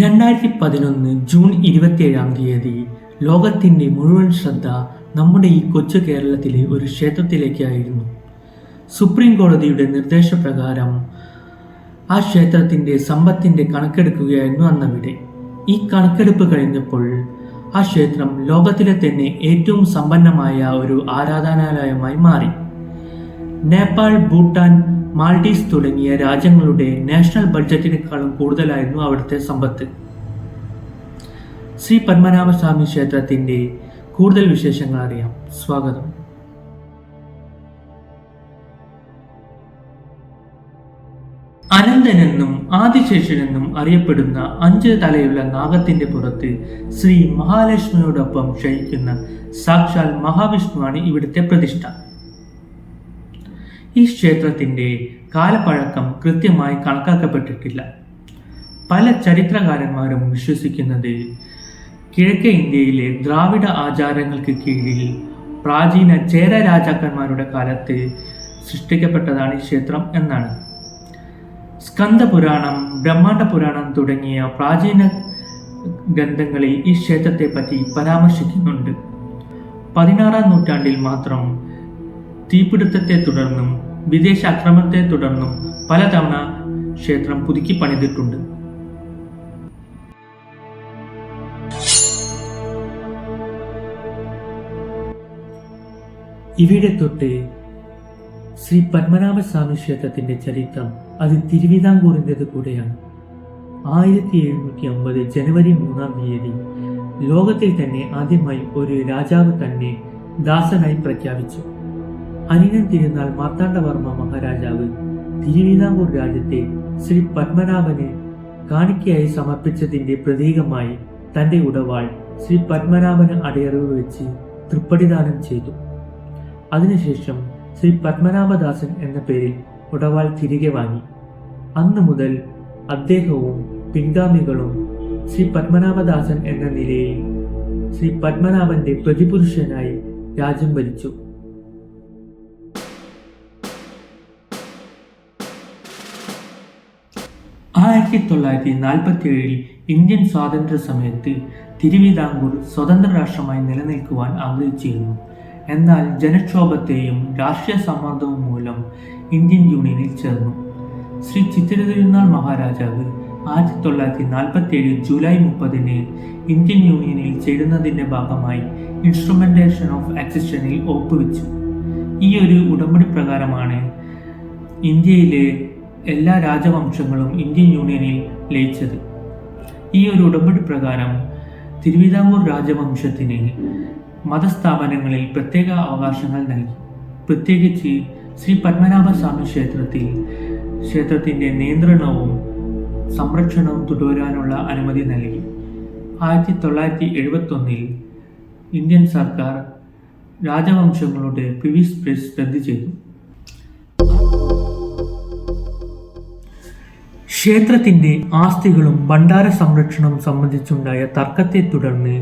രണ്ടായിരത്തി പതിനൊന്ന് ജൂൺ ഇരുപത്തിയേഴാം തീയതി ലോകത്തിന്റെ മുഴുവൻ ശ്രദ്ധ നമ്മുടെ ഈ കൊച്ചു കേരളത്തിലെ ഒരു ക്ഷേത്രത്തിലേക്കായിരുന്നു. സുപ്രീം കോടതിയുടെ നിർദ്ദേശപ്രകാരം ആ ക്ഷേത്രത്തിന്റെ സമ്പത്തിന്റെ കണക്കെടുക്കുകയായിരുന്നു അന്നവിടെ. ഈ കണക്കെടുപ്പ് കഴിഞ്ഞപ്പോൾ ആ ക്ഷേത്രം ലോകത്തിലെ തന്നെ ഏറ്റവും സമ്പന്നമായ ഒരു ആരാധനാലയമായി മാറി. നേപ്പാൾ ഭൂട്ടാൻ മാൾഡീവ്സ് തുടങ്ങിയ രാജ്യങ്ങളുടെ നാഷണൽ ബഡ്ജറ്റിനേക്കാളും കൂടുതലായിരുന്നു അവിടുത്തെ സമ്പത്ത്. ശ്രീ പത്മനാഭസ്വാമി ക്ഷേത്രത്തിന്റെ കൂടുതൽ വിശേഷങ്ങൾ അറിയാം. സ്വാഗതം. അനന്തനെന്നും ആദിശേഷനെന്നും അറിയപ്പെടുന്ന അഞ്ച് തലയുള്ള നാഗത്തിന്റെ പുറത്ത് ശ്രീ മഹാലക്ഷ്മിയോടൊപ്പം ക്ഷയിക്കുന്ന സാക്ഷാൽ മഹാവിഷ്ണുവാണ് ഇവിടുത്തെ പ്രതിഷ്ഠ. ഈ ക്ഷേത്രത്തിന്റെ കാലപ്പഴക്കം കൃത്യമായി കണക്കാക്കപ്പെട്ടിട്ടില്ല. പല ചരിത്രകാരന്മാരും വിശ്വസിക്കുന്നത് കിഴക്കേ ഇന്ത്യയിലെ ദ്രാവിഡ ആചാരങ്ങൾക്ക് കീഴിൽ പ്രാചീന ചേര രാജാക്കന്മാരുടെ കാലത്ത് സൃഷ്ടിക്കപ്പെട്ടതാണ് ഈ ക്ഷേത്രം എന്നാണ്. സ്കന്ദപുരാണം ബ്രഹ്മാണ്ട പുരാണം തുടങ്ങിയ പ്രാചീന ഗ്രന്ഥങ്ങളിൽ ഈ ക്ഷേത്രത്തെ പറ്റി പരാമർശിക്കുന്നുണ്ട്. പതിനാറാം നൂറ്റാണ്ടിൽ മാത്രം തീപിടുത്തത്തെ തുടർന്നും വിദേശ ആക്രമണത്തെ തുടർന്നും പലതവണ ക്ഷേത്രം പുതുക്കി പണിതിട്ടുണ്ട്. ഇവിടെ തൊട്ട് ശ്രീ പത്മനാഭസ്വാമി ക്ഷേത്രത്തിന്റെ ചരിത്രം അത് തിരുവിതാംകൂറിന്റെത് കൂടെയാണ്. ആയിരത്തി എഴുന്നൂറ്റി അമ്പത് ജനുവരി മൂന്നാം തീയതി ലോകത്തിൽ തന്നെ ആദ്യമായി ഒരു രാജാവ് തന്നെ ദാസനായി പ്രഖ്യാപിച്ചു. അനിയൻ തിരുനാൾ മാർത്താണ്ഡവർമ്മ മഹാരാജാവ് തിരുവിതാംകൂർ രാജ്യത്തെ ശ്രീ പത്മനാഭന് കാണിക്കയായി സമർപ്പിച്ചതിന്റെ പ്രതീകമായി തന്റെ ഉടവാൾ ശ്രീ പത്മനാഭന് അടയറവ് വെച്ച് തൃപ്പടിദാനം ചെയ്തു. അതിനുശേഷം ശ്രീ പത്മനാഭദാസൻ എന്ന പേരിൽ ഉടവാൾ തിരികെ വാങ്ങി. അന്നു മുതൽ അദ്ദേഹവും പിൻഗാമികളും ശ്രീ പത്മനാഭദാസൻ എന്ന നിലയിൽ ശ്രീ പത്മനാഭന്റെ പ്രതിപുരുഷനായി രാജ്യം ഭരിച്ചു. ആയിരത്തി തൊള്ളായിരത്തി നാൽപ്പത്തി ഏഴിൽ ഇന്ത്യൻ സ്വാതന്ത്ര്യ സമയത്ത് തിരുവിതാംകൂർ സ്വതന്ത്ര രാഷ്ട്രമായി നിലനിൽക്കുവാൻ ആഗ്രഹിച്ചിരുന്നു. എന്നാൽ ജനക്ഷോഭത്തെയും രാഷ്ട്രീയ സമ്മർദ്ദവും മൂലം ഇന്ത്യൻ യൂണിയനിൽ ചേർന്നു. ശ്രീ ചിത്തിരതിരുനാൾ മഹാരാജാവ് ആയിരത്തി തൊള്ളായിരത്തി നാൽപ്പത്തി ഏഴ് ജൂലൈ മുപ്പതിന് ഇന്ത്യൻ യൂണിയനിൽ ചേരുന്നതിന്റെ ഭാഗമായി ഇൻസ്ട്രുമെന്റേഷൻ ഓഫ് എക്സിസ്റ്റനിൽ ഒപ്പുവെച്ചു. ഈ ഒരു ഉടമ്പടി പ്രകാരമാണ് ഇന്ത്യയിലെ എല്ലാ രാജവംശങ്ങളും ഇന്ത്യൻ യൂണിയനിൽ ലയിച്ചത്. ഈ ഒരു ഉടമ്പടി പ്രകാരം തിരുവിതാംകൂർ രാജവംശത്തിന് മതസ്ഥാപനങ്ങളിൽ പ്രത്യേക അവകാശങ്ങൾ നൽകി. പ്രത്യേകിച്ച് ശ്രീ പത്മനാഭസ്വാമി ക്ഷേത്രത്തിൽ ക്ഷേത്രത്തിന്റെ നിയന്ത്രണവും സംരക്ഷണവും തുടരാനുള്ള അനുമതി നൽകി. ആയിരത്തി തൊള്ളായിരത്തി എഴുപത്തൊന്നിൽ ഇന്ത്യൻ സർക്കാർ രാജവംശങ്ങളുടെ പ്രിവിസ് പ്രസ് റദ്ദു ചെയ്തു. ക്ഷേത്രത്തിന്റെ ആസ്തികളും ഭണ്ഡാര സംരക്ഷണവും സംബന്ധിച്ചുണ്ടായ തർക്കത്തെ തുടർന്ന്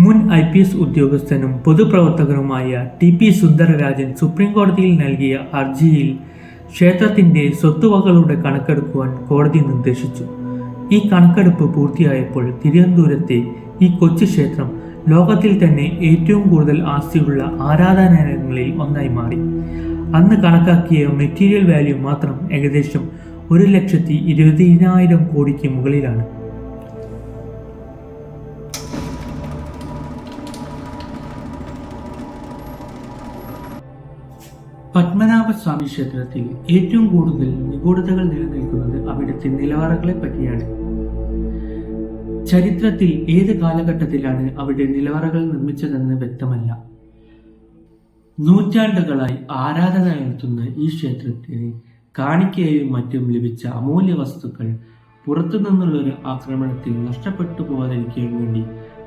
മുൻ ഐ പി എസ് ഉദ്യോഗസ്ഥനും പൊതുപ്രവർത്തകനുമായ ടി പി സുന്ദരരാജൻ സുപ്രീം കോടതിയിൽ നൽകിയ ഹർജിയിൽ ക്ഷേത്രത്തിന്റെ സ്വത്തുവകളുടെ കണക്കെടുക്കുവാൻ കോടതി നിർദ്ദേശിച്ചു. ഈ കണക്കെടുപ്പ് പൂർത്തിയായപ്പോൾ തിരുവനന്തപുരത്തെ ഈ കൊച്ചു ക്ഷേത്രം ലോകത്തിൽ തന്നെ ഏറ്റവും കൂടുതൽ ആസ്തിയുള്ള ആരാധനാലയങ്ങളിൽ ഒന്നായി മാറി. അന്ന് കണക്കാക്കിയ മെറ്റീരിയൽ വാല്യൂ മാത്രം ഏകദേശം ഒരു ലക്ഷത്തി ഇരുപതിനായിരം കോടിക്ക് മുകളിലാണ്. പത്മനാഭസ്വാമി ക്ഷേത്രത്തിൽ ഏറ്റവും കൂടുതൽ നിഗൂഢതകൾ നിലനിൽക്കുന്നത് അവിടുത്തെ നിലവറകളെ പറ്റിയാണ്. ചരിത്രത്തിൽ ഏത് കാലഘട്ടത്തിലാണ് അവിടെ നിലവറകൾ നിർമ്മിച്ചതെന്ന് വ്യക്തമല്ല. നൂറ്റാണ്ടുകളായി ആരാധന നടത്തുന്ന ഈ ക്ഷേത്രത്തിന് കാണിക്കയായും മറ്റും ലഭിച്ച അമൂല്യ വസ്തുക്കൾ പുറത്തുനിന്നുള്ള ഒരു ആക്രമണത്തിൽ നഷ്ടപ്പെട്ടു പോകാതിരിക്കാൻ വേണ്ടി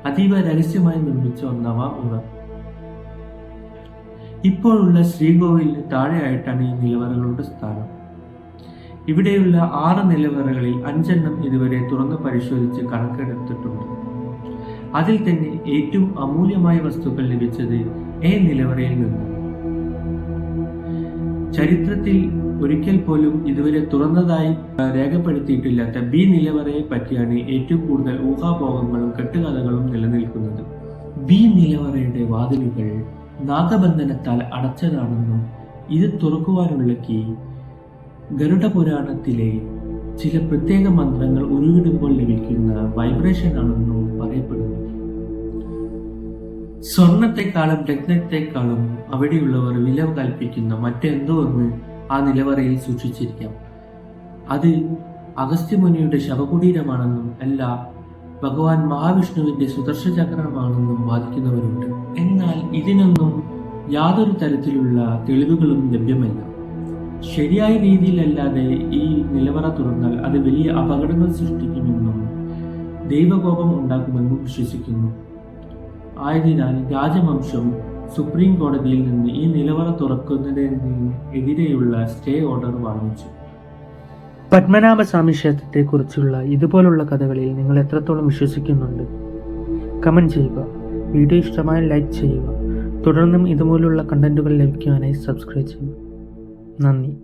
അതീവ രഹസ്യമായി നിർമ്മിച്ച ഒന്നവ ഇവ ഇപ്പോഴുള്ള ശ്രീകോവിലിന് താഴെയായിട്ടാണ് ഈ നിലവറകളുടെ സ്ഥാനം. ഇവിടെയുള്ള ആറ് നിലവറകളിൽ അഞ്ചെണ്ണം ഇതുവരെ തുറന്നു പരിശോധിച്ച് കണക്കെടുത്തിട്ടുണ്ട്. അതിൽ തന്നെ ഏറ്റവും അമൂല്യമായ വസ്തുക്കൾ ലഭിച്ചത് ഏ നിലവറയിൽ നിന്നാണ്. ചരിത്രത്തിൽ ഒരിക്കൽ പോലും ഇതുവരെ തുറന്നതായി രേഖപ്പെടുത്തിയിട്ടില്ലാത്ത ബി നിലവറയെ പറ്റിയാണ് ഏറ്റവും കൂടുതൽ ഊഹാപോഹങ്ങളും കെട്ടുകഥകളും നിലനിൽക്കുന്നത്. ബി നിലവറയുടെ വാതിലുകൾ നാഗബന്ധനത്താൽ അടച്ചതാണെന്നും ഇത് തുറക്കുവാനുള്ള കീ ഗരുഡ പുരാണത്തിലെ ചില പ്രത്യേക മന്ത്രങ്ങൾ ഉരുവിടുമ്പോൾ ലഭിക്കുന്ന വൈബ്രേഷൻ ആണെന്നും പറയപ്പെടുന്നു. സ്വർണത്തെക്കാളും രത്നത്തെക്കാളും അവിടെയുള്ളവർ വില കൽപ്പിക്കുന്ന മറ്റെന്തോ ഒന്ന് ആ നിലവറയിൽ സൂക്ഷിച്ചിരിക്കാം. അത് അഗസ്ത്യമുനിയുടെ ശവകുടീരമാണെന്നും അല്ല ഭഗവാൻ മഹാവിഷ്ണുവിന്റെ സുദർശ ചക്രമാണെന്നും വാദിക്കുന്നവരുണ്ട്. എന്നാൽ ഇതിനൊന്നും യാതൊരു തരത്തിലുള്ള തെളിവുകളും ലഭ്യമല്ല. ശരിയായ രീതിയിലല്ലാതെ ഈ നിലവറ തുറന്നാൽ അത് വലിയ അപകടങ്ങൾ സൃഷ്ടിക്കുമെന്നും ദൈവകോപം ഉണ്ടാക്കുമെന്നും വിശ്വസിക്കുന്നു. ആയതിനാൽ രാജവംശം സുപ്രീം കോടതിയിൽ നിന്ന് ഈ നിലവറ തുറക്കുന്നതിന് എതിരെയുള്ള സ്റ്റേ ഓർഡർ വാങ്ങിച്ചു. പത്മനാഭസ്വാമി ക്ഷേത്രത്തെക്കുറിച്ചുള്ള ഇതുപോലുള്ള കഥകളിൽ നിങ്ങൾ എത്രത്തോളം വിശ്വസിക്കുന്നുണ്ട്? കമന്റ് ചെയ്യുക. വീഡിയോ ഇഷ്ടമായ ലൈക്ക് ചെയ്യുക. തുടർന്നും ഇതുപോലുള്ള കണ്ടന്റുകൾ ലഭിക്കുവാനായി സബ്സ്ക്രൈബ് ചെയ്യുക. നന്ദി.